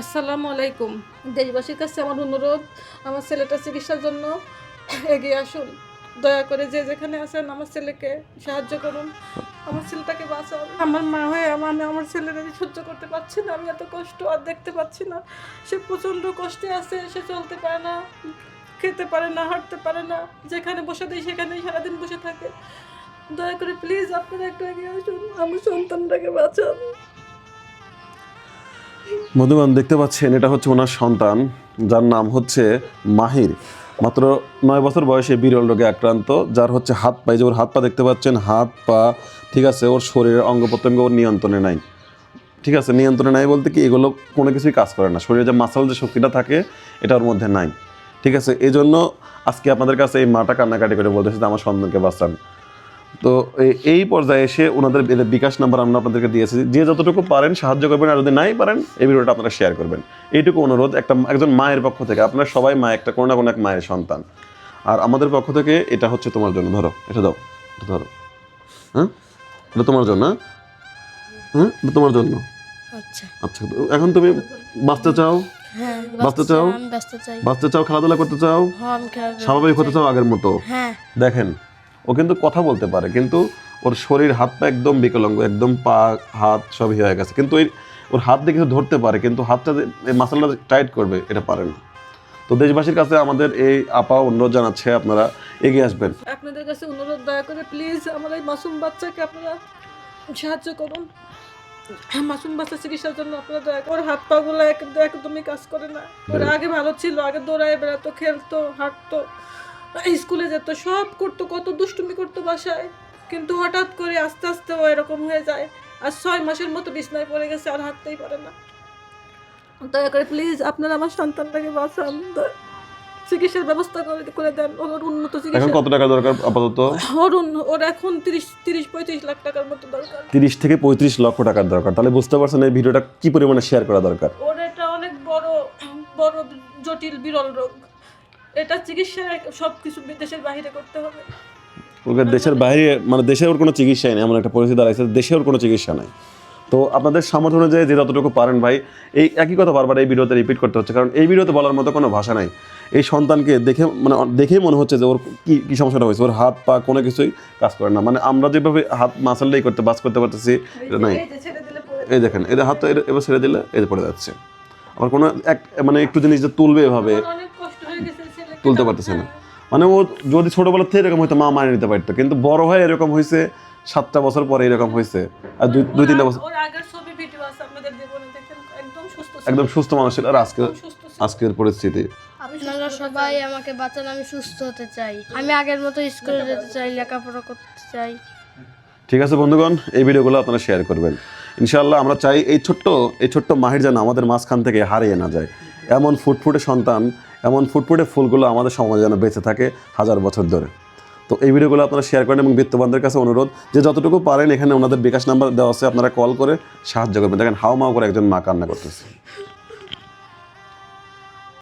আসসালামু আলাইকুম। দেশবাসীর কাছে আমার অনুরোধ, আমার ছেলেটা চিকিৎসার জন্য এগিয়ে আসুন। দয়া করে যে যেখানে আছেন আমার ছেলেকে সাহায্য করুন। আমার ছেলেটাকে বাঁচান। আমার মা হয়ে আমার আমি আমার ছেলের সহ্য করতে পারছি না। আমি এত কষ্ট আর দেখতে পাচ্ছি না। সে প্রচণ্ড কষ্টে আছে, সে চলতে পারে না, খেতে পারে না, হাঁটতে পারে না। যেখানে বসে দেয় সেখানেই সারাদিন বসে থাকে। দয়া করে প্লিজ আপনারা একটু এগিয়ে আসুন। আমার সন্তানটাকে বাঁচান। মধুবান, দেখতে পাচ্ছেন, এটা হচ্ছে ওনার সন্তান, যার নাম হচ্ছে মাহির। মাত্র নয় বছর বয়সে বিরল রোগে আক্রান্ত, যার হচ্ছে হাত পা যে ওর হাত পা দেখতে পাচ্ছেন, হাত পা, ঠিক আছে, ওর শরীরের অঙ্গ প্রত্যঙ্গ ওর নিয়ন্ত্রণে নাই। ঠিক আছে, নিয়ন্ত্রণে নাই বলতে কি, এগুলো কোনো কিছুই কাজ করে না। শরীরে যে মাসাল যে শক্তিটা থাকে, এটা ওর মধ্যে নাই। ঠিক আছে এই জন্য আজকে আপনাদের কাছে এই মাটা কান্নাকাটি করে বলতেছে আমার সন্তানকে বাঁচান। তো এই- পর্যায়ে এসে ওনাদের বিকাশ নাম্বার আমরা আপনাদেরকে দিয়েছি। যে যতটুকু পারেন সাহায্য করবেন আর যদি নাই পারেন এই ভিডিওটা আপনারা শেয়ার করবেন। এইটুকু অনুরোধ একটা একজন মায়ের পক্ষ থেকে। আপনারা সবাই মা একটা কোনো না কোনো এক মায়ের সন্তান। আর আমাদের পক্ষ থেকে এটা হচ্ছে তোমার জন্য। ধরো এটা দাও। এটা ধরো। হ্যাঁ? এটা তোমার জন্য হ্যাঁ? হ্যাঁ? এটা তোমার জন্য। আচ্ছা। আচ্ছা এখন তুমি বাঁচতে চাও? হ্যাঁ বাঁচতে চাও? বাঁচতে চাও খেলাধুলা করতে চাও? হ্যাঁ স্বাভাবিক হতে চাও আগের মতো। দেখেন ও কিন্তু কথা বলতে পারে কিন্তু ওর শরীর হাত পা একদম বিকলাঙ্গ একদম পা হাত সব ইয়ে হয়ে গেছে। কিন্তু ওই ওর হাত দিয়ে কিছু ধরতে পারে কিন্তু হাতটা মাসালটা টাইট করবে এটা পারে না। তো দেশবাসীর কাছে আমাদের এই আপা অনুরোধ জানাচ্ছে আপনারা এগিয়ে আসবেন। আপনাদের কাছে অনুরোধ দয়া করে প্লিজ আমার এই মাসুম বাচ্চাকে আপনারা সাহায্য করুন। মাসুম বাচ্চা চিকিৎসার জন্য আপনারা দয়া করে ওর হাত পা গুলো একদমই কাজ করে না। ওরা আগে ভালো ছিল আগে দৌড়ায় বেড়াতো খেলতো হাঁটতো। স্কুলে যেত সব করতো কত দুষ্টুমি করতো বাসায়। কিন্তু হঠাৎ করে আস্তে আস্তে ও এরকম হয়ে যায়। আর ছয় মাসের মতো বিছনায় পড়ে গেছে আর হাঁটতেই পারে না। দয়া করে প্লিজ আপনারা আমার সন্তানটাকে বাঁচান। চিকিৎসার ব্যবস্থা করে করে দেন। ওর উন্নত এখন চিকিৎসা কত টাকা দরকার আপাতত? অরুণ ওর এখন তিরিশ তিরিশ পঁয়ত্রিশ লাখ টাকার মতো দরকার। তিরিশ থেকে পঁয়ত্রিশ লক্ষ টাকার দরকার। তাহলে বুঝতে পারছেন এই ভিডিওটা কি পরিমাণে শেয়ার করা দরকার? ওর এটা অনেক বড় বড় জটিল বিরল রোগ। এটা চিকিৎসা সব কিছু বিদেশের বাইরে করতে হবে। ওকে দেশের বাইরে মানে দেশে ওর কোনো চিকিৎসাই নেই এমন একটা পরিস্থিতি দাঁড়াইছে দেশে ওর কোনো চিকিৎসা নাই। তো আপনাদের সামর্থ্য অনুযায়ী যে যতটুকু পারেন ভাই এই একই কথা বারবার এই ভিডিওতে রিপিট করতে হচ্ছে কারণ এই ভিডিওতে বলার মতো কোনো ভাষা নাই। এই সন্তানকে দেখে মানে দেখেই মনে হচ্ছে যে ওর কি কি সমস্যাটা হয়েছে ওর হাত পা কোনো কিছুই কাজ করে না। মানে আমরা যেভাবে হাত মাসালটাই করতে বাস করতে পারতেছি এটা নাই। এই দেখেন এদের হাত তো এবার ছেড়ে দিলে যে পড়ে যাচ্ছে। আবার কোনো এক মানে একটু জিনিস যে তুলবে এভাবে। তুলতে পারতেছে না। মানে ও যদি ছোটবেলা থেকে এরকম হয়তো মা মানিয়ে নিতে পারতো। কিন্তু বড় হয়ে এরকম হয়েছে সাতটা বছর পরে এরকম হয়েছে আর দুই দুই তিনটা বছর ওর আগের ছবি ভিডিও আছে আপনাদের জীবনে দেখেন একদম সুস্থ ছিল। একদম সুস্থ মানুষ ছিল। আর আজকে। আজকের পরিস্থিতি। আপনারা সবাই আমাকে বাঁচান আমি সুস্থ হতে চাই। আমি আগের মতো স্কুলে যেতে চাই লেখাপড়া করতে চাই। ঠিক আছে বন্ধুগণ এই ভিডিওগুলো আপনারা শেয়ার করবেন। ইনশাআল্লাহ আমরা চাই এই ছোট্ট এই ছোট্ট মাহির যেন আমাদের মাঝখান থেকে হারিয়ে না যায়। এমন ফুটফুটে সন্তান এমন ফুটফুটে ফুলগুলো আমাদের সমাজে যেন বেঁচে থাকে হাজার বছর ধরে। তো এই ভিডিওগুলো আপনারা শেয়ার করেন এবং বিত্তবানদের কাছে অনুরোধ যে যতটুকু পারেন এখানে ওনাদের বিকাশ নাম্বার দেওয়া আছে, আপনারা কল করে সাহায্য করবেন। দেখেন হাও মাও করে একজন মা কান্না করতেছে।